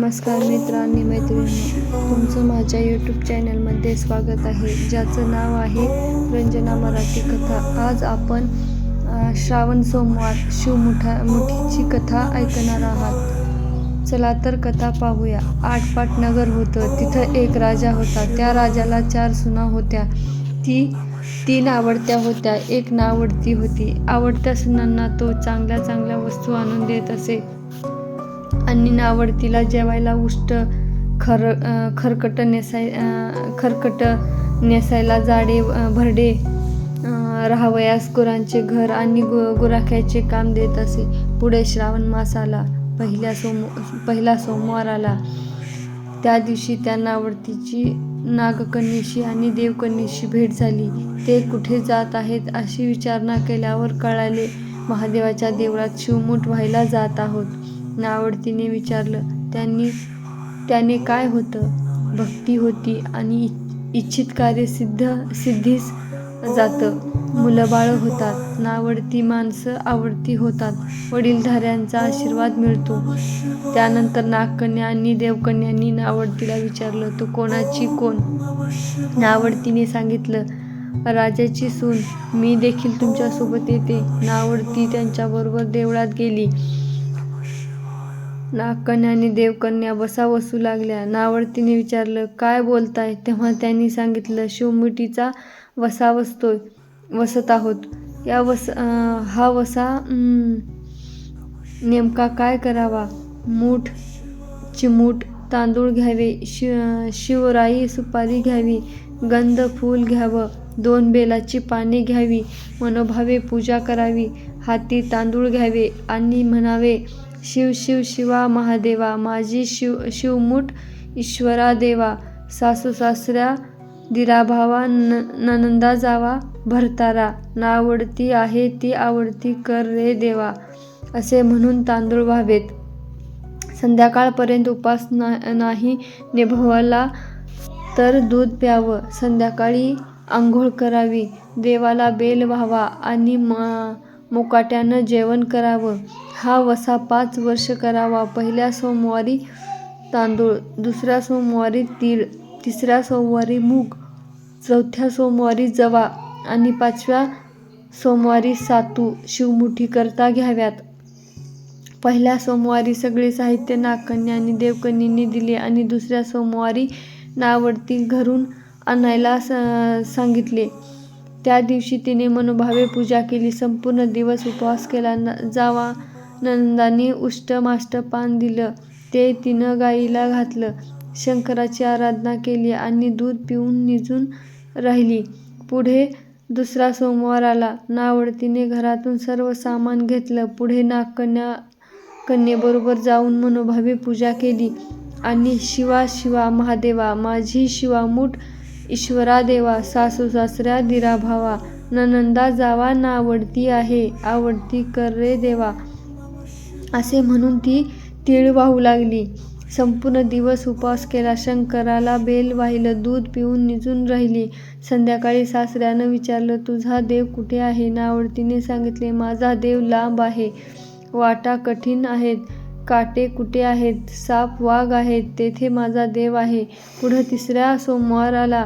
नमस्कार मित्रांनी मैत्रिणी तुमचं माझ्या यूट्यूब चॅनलमध्ये स्वागत आहे ज्याचं नाव आहे रंजना मराठी कथा. आज आपण श्रावण सोमवार शिवमुठा मुठीची कथा ऐकणार आहात. चला तर कथा पाहूया. आठपाट नगर होतं तिथं एक राजा होता. त्या राजाला चार सुना होत्या. ती तीन आवडत्या होत्या. एक नावडती होती. आवडत्या सुनांना तो चांगल्या चांगल्या वस्तू आणून देत असे. आणि नावडतीला जेवायला उष्ट खर खरकट नेसाय खरकट नेसायला जाडे भरडे राहावयास गुरांचे घर आणि गु गुराख्याचे काम देत असे. पुढे श्रावण मास आला. पहिल्या सोम पहिला सोमवार आला. त्या दिवशी त्या नावडतीची नागकन्येशी आणि देवकन्येशी भेट झाली. ते कुठे जात आहेत अशी विचारणा केल्यावर कळाले महादेवाच्या देवळात शिवमूठ व्हायला जात आहोत. नावडतीने विचारलं त्यांनी त्याने काय होतं? भक्ती होती आणि इच्छित कार्य सिद्ध सिद्धीस जातं. मुलंबाळं होतात. नावडती माणसं आवडती होतात. वडीलधाऱ्यांचा आशीर्वाद मिळतो. त्यानंतर नागकन्या आणि देवकन्यांनी नावडतीला विचारलं तो कोणाची कोण? नावडतीने सांगितलं राजाची सून. मी देखील तुमच्यासोबत येते. नावडती त्यांच्याबरोबर देवळात गेली. नागकन्यानी देवकन्या बसा बसू लागल्या. नावडतीने विचारलं काय बोलताय? तेव्हा त्यांनी सांगितलं शिवमुठीचा वसा बसतोय, वसत आहोत. या वस हा वसा नेमका काय करावा? मूठ चिमूट तांदूळ घ्यावे शि शिवराई सुपारी घ्यावी गंध फूल घ्यावं दोन बेलाची पाने घ्यावी मनोभावे पूजा करावी हाती तांदूळ घ्यावे आणि म्हणावे शिव शिव शिवा महादेवा माझी शिव शिवमुठ ईश्वरा देवा सासू सासऱ्या दिराभावा न ननंदा जावा भरतारा नावडती आहे ती आवडती कर रे देवा असे म्हणून तांदूळ व्हावेत. संध्याकाळपर्यंत उपास ना नाही निभवला तर दूध प्यावं. संध्याकाळी आंघोळ करावी. देवाला बेल व्हावा आणि म मुकाट्यानं जेवण करावं. हा वसा पाच वर्ष करावा. पहिल्या सोमवारी तांदूळ दुसऱ्या सोमवारी तीळ तिसऱ्या सोमवारी मूग चौथ्या सोमवारी जवा आणि पाचव्या सोमवारी सातू शिवमुठीकरता घ्याव्यात. पहिल्या सोमवारी सगळे साहित्य नागकन्या आणि देवकन्यांनी दिले आणि दुसऱ्या सोमवारी नावडती घरून आणायला स- सांगितले. त्या दिवशी तिने मनोभावे पूजा केली. संपूर्ण दिवस उपवास केला. न जावा नंदाने उष्ट माष्ट पान दिलं. ते तिनं गाईला घातलं. शंकराची आराधना केली आणि दूध पिऊन निजून राहिली. पुढे दुसरा सोमवार आला. नावडतीने घरातून सर्व सामान घेतलं. पुढे नागकन्या कन्येबरोबर जाऊन मनोभावे पूजा केली. आणि शिवा शिवा महादेवा माझी शिवामूठ ईश्वरा देवा सासू सासऱ्या दिराभावा ननंदा जावा नावडती आहे आवडती कर रे देवा. असे म्हणून ती तीळ वाहू लागली. संपूर्ण दिवस उपवास केला. शंकराला बेल वाहिलं. दूध पिऊन निजून राहिली. संध्याकाळी सासऱ्यानं विचारलं तुझा देव कुठे आहे? नावडतीने सांगितले माझा देव लांब आहे. वाटा कठीण आहेत. काटे कुठे आहेत? साप वाघ आहेत. तेथे माझा देव आहे. पुढं तिसऱ्या सोमवाराला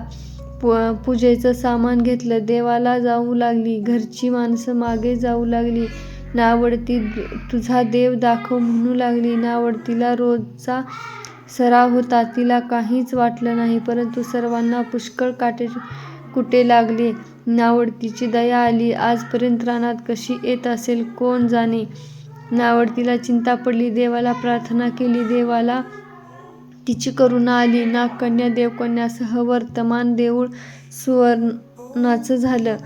पु पूजेचं सामान घेतलं. देवाला जाऊ लागली. घरची माणसं मागे जाऊ लागली. नावडती तुझा देव दाखव म्हणू लागली. नावडतीला रोजचा सराव होता. तिला काहीच वाटलं नाही परंतु सर्वांना पुष्कळ काटे कुटे लागले. नावडतीची दया आली. आजपर्यंत रानात कशी येत असेल कोण जाणे? नावडतीला चिंता पडली. देवाला प्रार्थना केली. देवाला तिची करुणा आली. नागकन्या देवकन्यासह वर्तमान देऊळ सुवर्णाचं झालं.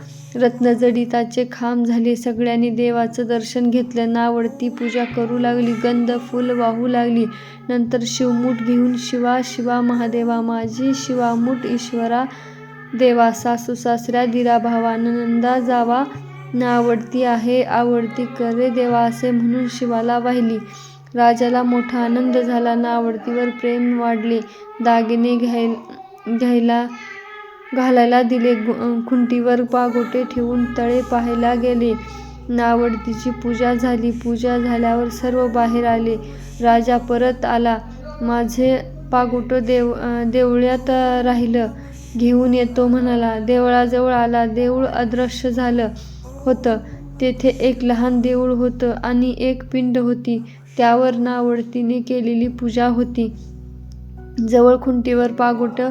रत्नजडिताचे खांब झाले. सगळ्यांनी देवाचं दर्शन घेतलं. नावडती पूजा करू लागली. गंध फूल वाहू लागली. नंतर शिवमूठ घेऊन शिवा शिवा महादेवा माझी शिवामूठ ईश्वरा देवा सासू सासऱ्या दिरा भावा नंदा जावा नावडती आहे आवडती करे देवा असे म्हणून शिवाला वाहिली. राजाला मोठा आनंद झाला. नावडतीवर प्रेम वाढले. दागिने घ्याय घ्यायला घालायला दिले. खुंटीवर पागोटे ठेवून तळे पाहायला गेले. नावडतीची पूजा झाली. पूजा झाल्यावर सर्व बाहेर आले. राजा परत आला. माझे पागोटं देव देवळ्यात राहिलं. घेऊन येतो म्हणाला. देवळाजवळ आला. देऊळ अदृश्य झालं होतं. तेथे एक लहान देऊळ होतं आणि एक पिंड होती. त्यावर नावडतीने केलेली पूजा होती. जवळ खुंटीवर पागोटं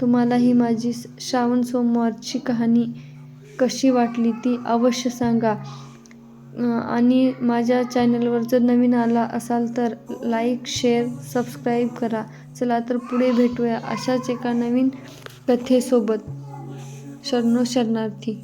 तुम्हाला ही माझी श्रावण सोमवारची कहाणी कशी वाटली ती अवश्य सांगा. आणि माझ्या चॅनलवर जर नवीन आला असाल तर लाईक शेअर सबस्क्राईब करा. चला तर पुढे भेटूया अशाच एका नवीन कथेसोबत. शरणो शरणार्थी.